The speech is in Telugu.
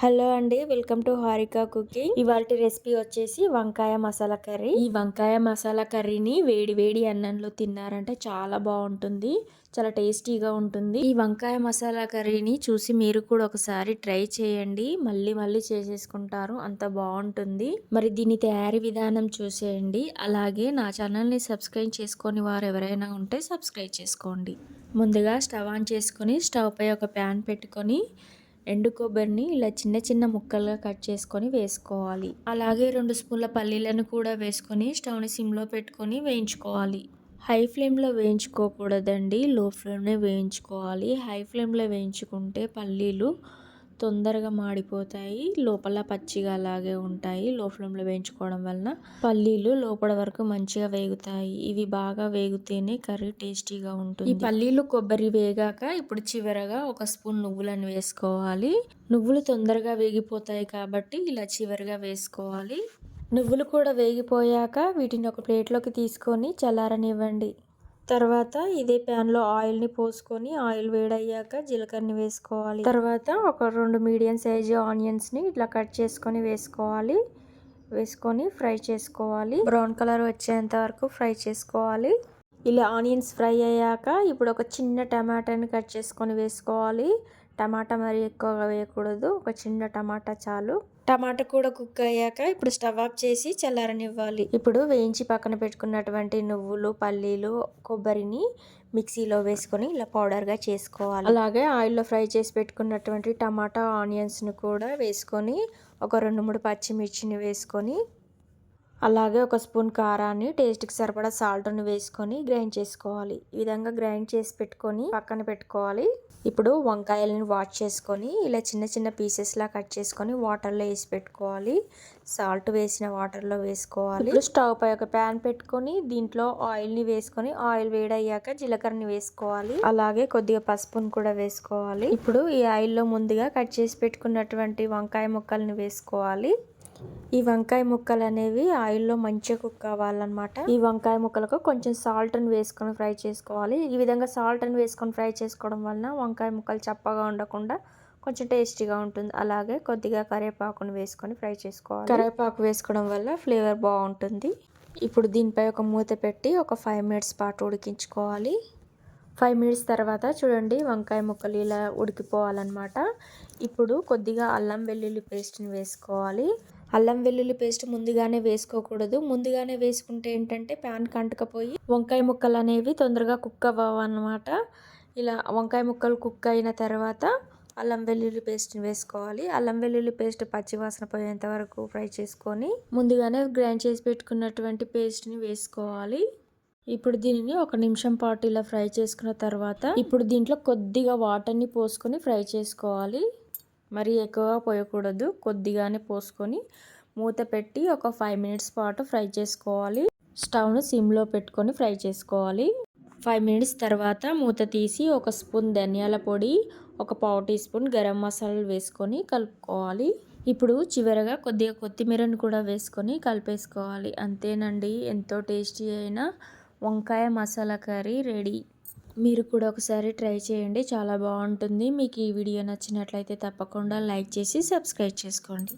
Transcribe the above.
హలో అండి వెల్కమ్ టు హారికా కుకింగ్. ఇవాళ రెసిపీ వచ్చేసి వంకాయ మసాలా కర్రీ. ఈ వంకాయ మసాలా కర్రీని వేడి వేడి అన్నంలో తిన్నారంటే చాలా బాగుంటుంది చాలా టేస్టీగా ఉంటుంది. ఈ వంకాయ మసాలా కర్రీని చూసి మీరు కూడా ఒకసారి ట్రై చేయండి. మళ్ళీ మళ్ళీ చేసేసుకుంటారు అంత బాగుంటుంది. మరి దీని తయారీ విధానం చూసేయండి. అలాగే నా ఛానల్ని సబ్స్క్రైబ్ చేసుకొని వారు ఎవరైనా ఉంటే సబ్స్క్రైబ్ చేసుకోండి. ముందుగా స్టవ్ ఆన్ చేసుకొని స్టవ్ పై ఒక ప్యాన్ పెట్టుకొని ఎండు కొబ్బరిని ఇలా చిన్న చిన్న ముక్కలుగా కట్ చేసుకొని వేసుకోవాలి. అలాగే రెండు స్పూన్ల పల్లీలను కూడా వేసుకొని స్టవ్ని సిమ్లో పెట్టుకొని వేయించుకోవాలి. హై ఫ్లేమ్లో వేయించుకోకూడదండి. లో ఫ్లేమ్లో వేయించుకోవాలి. హై ఫ్లేమ్లో వేయించుకుంటే పల్లీలు తొందరగా మాడిపోతాయి. లోపల పచ్చిగా అలాగే ఉంటాయి. లో ఫ్లేమ్లో వేయించుకోవడం వలన పల్లీలు లోపల వరకు మంచిగా వేగుతాయి. ఇవి బాగా వేగితేనే కర్రీ టేస్టీగా ఉంటుంది. ఈ పల్లీలు కొబ్బరి వేగాక ఇప్పుడు చివరగా ఒక స్పూన్ నువ్వులను వేసుకోవాలి. నువ్వులు తొందరగా వేగిపోతాయి కాబట్టి ఇలా చివరిగా వేసుకోవాలి. నువ్వులు కూడా వేగిపోయాక వీటిని ఒక ప్లేట్లోకి తీసుకొని చల్లారనివ్వండి. తర్వాత ఇదే ప్యాన్లో ఆయిల్ని పోసుకొని ఆయిల్ వేడయ్యాక జీలకర్రని వేసుకోవాలి. తర్వాత ఒక రెండు మీడియం సైజు ఆనియన్స్ని ఇట్లా కట్ చేసుకొని వేసుకోవాలి. వేసుకొని ఫ్రై చేసుకోవాలి. బ్రౌన్ కలర్ వచ్చేంత వరకు ఫ్రై చేసుకోవాలి. ఇలా ఆనియన్స్ ఫ్రై అయ్యాక ఇప్పుడు ఒక చిన్న టమాటాని కట్ చేసుకొని వేసుకోవాలి. టమాటా మరి ఎక్కువగా వేయకూడదు. ఒక చిన్న టమాటా చాలు. టమాటా కూడా కుక్ అయ్యాక ఇప్పుడు స్టవ్ ఆఫ్ చేసి చల్లారనివ్వాలి. ఇప్పుడు వేయించి పక్కన పెట్టుకున్నటువంటి నువ్వులు పల్లీలు కొబ్బరిని మిక్సీలో వేసుకొని ఇలా పౌడర్గా చేసుకోవాలి. అలాగే ఆయిల్లో ఫ్రై చేసి పెట్టుకున్నటువంటి టమాటా ఆనియన్స్ని కూడా వేసుకొని ఒక రెండు మూడు పచ్చిమిర్చిని వేసుకొని అలాగే ఒక స్పూన్ కారాన్ని టేస్ట్కి సరిపడా సాల్ట్ని వేసుకొని గ్రైండ్ చేసుకోవాలి. ఈ విధంగా గ్రైండ్ చేసి పెట్టుకొని పక్కన పెట్టుకోవాలి. ఇప్పుడు వంకాయలను వాష్ చేసుకొని ఇలా చిన్న చిన్న పీసెస్లా కట్ చేసుకొని వాటర్లో వేసి పెట్టుకోవాలి. సాల్ట్ వేసిన వాటర్లో వేసుకోవాలి. ఇప్పుడు స్టవ్ పై ఒక ప్యాన్ పెట్టుకొని దీంట్లో ఆయిల్ని వేసుకొని ఆయిల్ వేడయ్యాక జీలకర్రని వేసుకోవాలి. అలాగే కొద్దిగా పసుపును కూడా వేసుకోవాలి. ఇప్పుడు ఈ ఆయిల్లో ముందుగా కట్ చేసి పెట్టుకున్నటువంటి వంకాయ ముక్కల్ని వేసుకోవాలి. ఈ వంకాయ ముక్కలు అనేవి ఆయిల్లో మంచిగా కుక్ కావాలన్నమాట ఈ వంకాయ ముక్కలకు కొంచెం సాల్ట్ అని వేసుకొని ఫ్రై చేసుకోవాలి. ఈ విధంగా సాల్ట్ అని వేసుకొని ఫ్రై చేసుకోవడం వలన వంకాయ ముక్కలు చప్పగా ఉండకుండా కొంచెం టేస్టీగా ఉంటుంది. అలాగే కొద్దిగా కరివేపాకును వేసుకొని ఫ్రై చేసుకోవాలి. కరివేపాకు వేసుకోవడం వల్ల ఫ్లేవర్ బాగుంటుంది. ఇప్పుడు దీనిపై ఒక మూత పెట్టి ఒక ఫైవ్ మినిట్స్ పాటు ఉడికించుకోవాలి. ఫైవ్ మినిట్స్ తర్వాత చూడండి వంకాయ ముక్కలు ఇలా ఉడికిపోవాలన్నమాట. ఇప్పుడు కొద్దిగా అల్లం వెల్లుల్లి పేస్ట్ని వేసుకోవాలి. అల్లం వెల్లుల్లి పేస్ట్ ముందుగానే వేసుకోకూడదు. ముందుగానే వేసుకుంటే ఏంటంటే ప్యాన్ కంటకపోయి వంకాయ ముక్కలు అనేవి తొందరగా కుక్ అవ్వవు ఇలా వంకాయ ముక్కలు కుక్ అయిన తర్వాత అల్లం వెల్లుల్లి పేస్ట్ని వేసుకోవాలి. అల్లం వెల్లుల్లి పేస్ట్ పచ్చివాసన పోయేంత వరకు ఫ్రై చేసుకొని ముందుగానే గ్రైండ్ చేసి పెట్టుకున్నటువంటి పేస్ట్ని వేసుకోవాలి. ఇప్పుడు దీనిని ఒక నిమిషం పాటు ఇలా ఫ్రై చేసుకున్న తర్వాత ఇప్పుడు దీంట్లో కొద్దిగా వాటర్ని పోసుకొని ఫ్రై చేసుకోవాలి. మరి ఎక్కువగా పోయకూడదు. కొద్దిగానే పోసుకొని మూత పెట్టి ఒక ఫైవ్ మినిట్స్ పాటు ఫ్రై చేసుకోవాలి. స్టవ్ను సిమ్లో పెట్టుకొని ఫ్రై చేసుకోవాలి. ఫైవ్ మినిట్స్ తర్వాత మూత తీసి ఒక స్పూన్ ధనియాల పొడి ఒక పావు టీ స్పూన్ గరం మసాలాలు వేసుకొని కలుపుకోవాలి. ఇప్పుడు చివరగా కొద్దిగా కొత్తిమీరను కూడా వేసుకొని కలిపేసుకోవాలి. అంతేనండి ఎంతో టేస్టీ అయిన వంకాయ మసాలా కర్రీ రెడీ. మీరు కూడా ఒకసారి ట్రై చేయండి. చాలా బాగుంటుంది. మీకు ఈ వీడియో నచ్చినట్లయితే తప్పకుండా లైక్ చేసి సబ్స్క్రైబ్ చేసుకోండి.